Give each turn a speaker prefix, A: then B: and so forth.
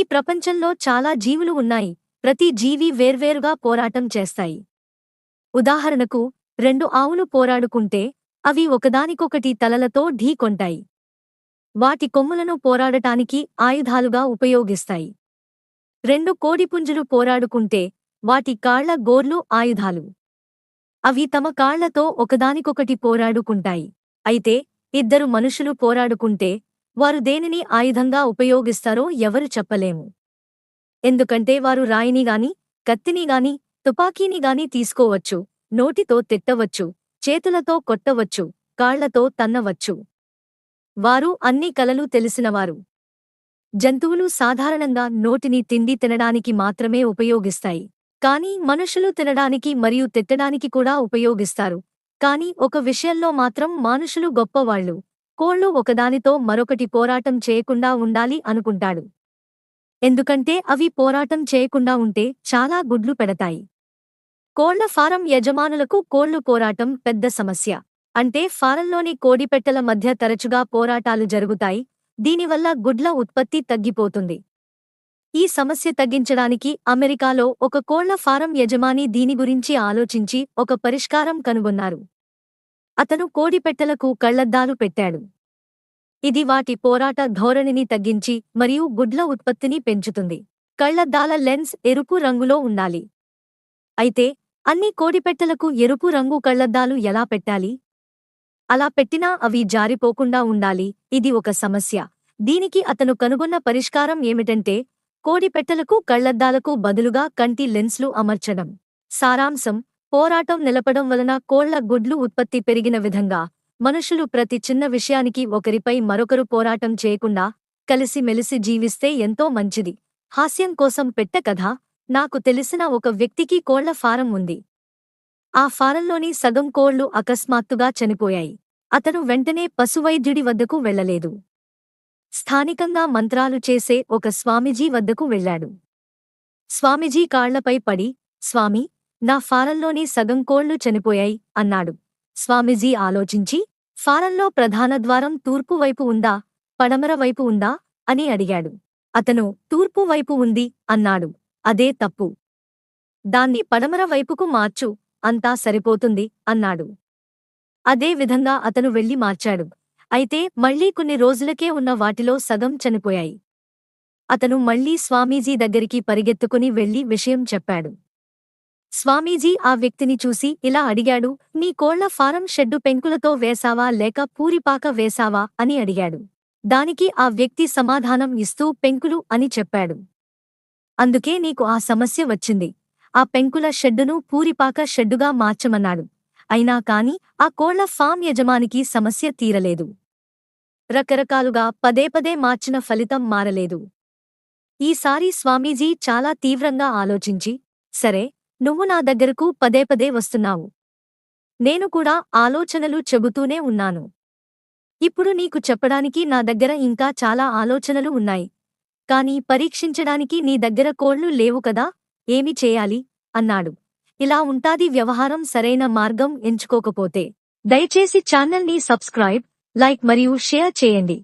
A: ఈ ప్రపంచంలో చాలా జీవులు ఉన్నాయి. ప్రతి జీవి వేర్వేరుగా పోరాటం చేస్తాయి. ఉదాహరణకు రెండు ఆవులు పోరాడుకుంటే అవి ఒకదానికొకటి తలలతో ఢీకొంటాయి వాటి కొమ్ములను పోరాడటానికి ఆయుధాలుగా ఉపయోగిస్తాయి. రెండు కోడిపుంజులు పోరాడుకుంటే వాటి కాళ్ళ గోర్లు ఆయుధాలు. అవి తమ కాళ్ళతో ఒకదానికొకటి పోరాడుకుంటాయి. అయితే ఇద్దరు మనుషులు పోరాడుకుంటే వారు దేనిని ఆయుధంగా ఉపయోగిస్తారో ఎవరు చెప్పలేము. ఎందుకంటే వారు రాయినిగాని కత్తినిగాని తుపాకీనిగాని తీసుకోవచ్చు నోటితో తిట్టవచ్చు చేతులతో కొట్టవచ్చు కాళ్ళతో తన్నవచ్చు. వారు అన్ని కలలు తెలిసినవారు. జంతువులు సాధారణంగా నోటిని తిండి తినడానికి మాత్రమే ఉపయోగిస్తాయి. కానీ మనుషులు తినడానికి మరియు తిట్టడానికి కూడా ఉపయోగిస్తారు. కాని ఒక విషయంలో మాత్రం మానుషులు గొప్పవాళ్ళు కోళ్ళు ఒకదానితో మరొకటి పోరాటం చేయకుండా ఉండాలి అనుకుంటాడు. ఎందుకంటే అవి పోరాటం చేయకుండా ఉంటే చాలా గుడ్లు పెడతాయి. కోళ్ళ ఫారం యజమానులకు కోళ్ళు పోరాటం పెద్ద సమస్య. అంటే ఫారంలోని కోడిపెట్టల మధ్య తరచుగా పోరాటాలు జరుగుతాయి. దీనివల్ల గుడ్ల ఉత్పత్తి తగ్గిపోతుంది. ఈ సమస్య తగ్గించడానికి అమెరికాలో ఒక కోళ్ళ ఫారం యజమాని దీని గురించి ఆలోచించి ఒక పరిష్కారం కనుగొన్నారు. అతను కోడిపెట్టలకు కళ్ళద్దాలు పెట్టాడు. ఇది వాటి పోరాట ధోరణిని తగ్గించి మరియు గుడ్ల ఉత్పత్తిని పెంచుతుంది. కళ్ళద్దాల లెన్స్ ఎరుపు రంగులో ఉండాలి. అయితే అన్ని కోడిపెట్టలకు ఎరుపు రంగు కళ్ళద్దాలు ఎలా పెట్టాలి? అలా పెట్టినా అవి జారిపోకుండా ఉండాలి. ఇది ఒక సమస్య. దీనికి అతను కనుగొన్న పరిష్కారం ఏమిటంటే కోడిపెట్టలకు కళ్ళద్దాలకు బదులుగా కంటి లెన్స్లు అమర్చడం. సారాంశం పోరాటం నిలపడం వలన కోళ్ళ గుడ్లు ఉత్పత్తి పెరిగిన విధంగా మనుషులు ప్రతి చిన్న విషయానికి ఒకరిపై మరొకరు పోరాటం చేయకుండా కలిసిమెలిసి జీవిస్తే ఎంతో మంచిది. హాస్యం కోసం పెట్ట కథ. నాకు తెలిసిన ఒక వ్యక్తికి కోళ్ళ ఫారం ఉంది. ఆ ఫారంలోని సగం కోళ్ళు అకస్మాత్తుగా చనిపోయాయి. అతను వెంటనే పశువైద్యుడి వద్దకు వెళ్ళలేదు స్థానికంగా మంత్రాలు చేసే ఒక స్వామీజీ వద్దకు వెళ్ళాడు. స్వామీజీ కాళ్ళపై పడి స్వామి నా ఫారంలోని సగం కోళ్ళు చనిపోయాయి అన్నాడు. స్వామీజీ ఆలోచించి ఫారంలో ప్రధాన ద్వారం తూర్పు వైపు ఉందా పడమర వైపు ఉందా అని అడిగాడు. అతను తూర్పు వైపు ఉంది అన్నాడు. అదే తప్పు. దాన్ని పడమర వైపుకు మార్చు అంతా సరిపోతుంది అన్నాడు. అదే విధంగా అతను వెళ్ళి మార్చాడు. అయితే మళ్ళీ కొన్ని రోజులకే ఉన్న వాటిలో సగం చనిపోయాయి. అతను మళ్ళీ స్వామీజీ దగ్గరికి పరిగెత్తుకుని వెళ్ళి విషయం చెప్పాడు. స్వామీజీ ఆ వ్యక్తిని చూసి ఇలా అడిగాడు నీ కోళ్ళ ఫారం షెడ్డు పెంకులతో వేశావా లేక పూరిపాక వేశావా? అని అడిగాడు. దానికి ఆ వ్యక్తి సమాధానం ఇస్తూ పెంకులు అని చెప్పాడు. అందుకే నీకు ఆ సమస్య వచ్చింది. ఆ పెంకుల షెడ్డును పూరిపాక షెడ్డుగా మార్చమన్నాడు. అయినా కాని ఆ కోళ్ళ ఫామ్ యజమానికి సమస్య తీరలేదు. రకరకాలుగా పదే పదే మార్చిన ఫలితం మారలేదు. ఈసారి స్వామీజీ చాలా తీవ్రంగా ఆలోచించి సరే నువ్వు నా దగ్గరకు పదే పదే వస్తున్నావు. నేను కూడా ఆలోచనలు చెబుతూనే ఉన్నాను. ఇప్పుడు నీకు చెప్పడానికి నా దగ్గర ఇంకా చాలా ఆలోచనలు ఉన్నాయి. కాని పరీక్షించడానికి నీ దగ్గర కోళ్ళు లేవు కదా ఏమి చేయాలి? అన్నాడు. ఇలా ఉంటాది వ్యవహారం సరైన మార్గం ఎంచుకోకపోతే. దయచేసి ఛానల్ని సబ్స్క్రైబ్ లైక్ మరియు షేర్ చేయండి.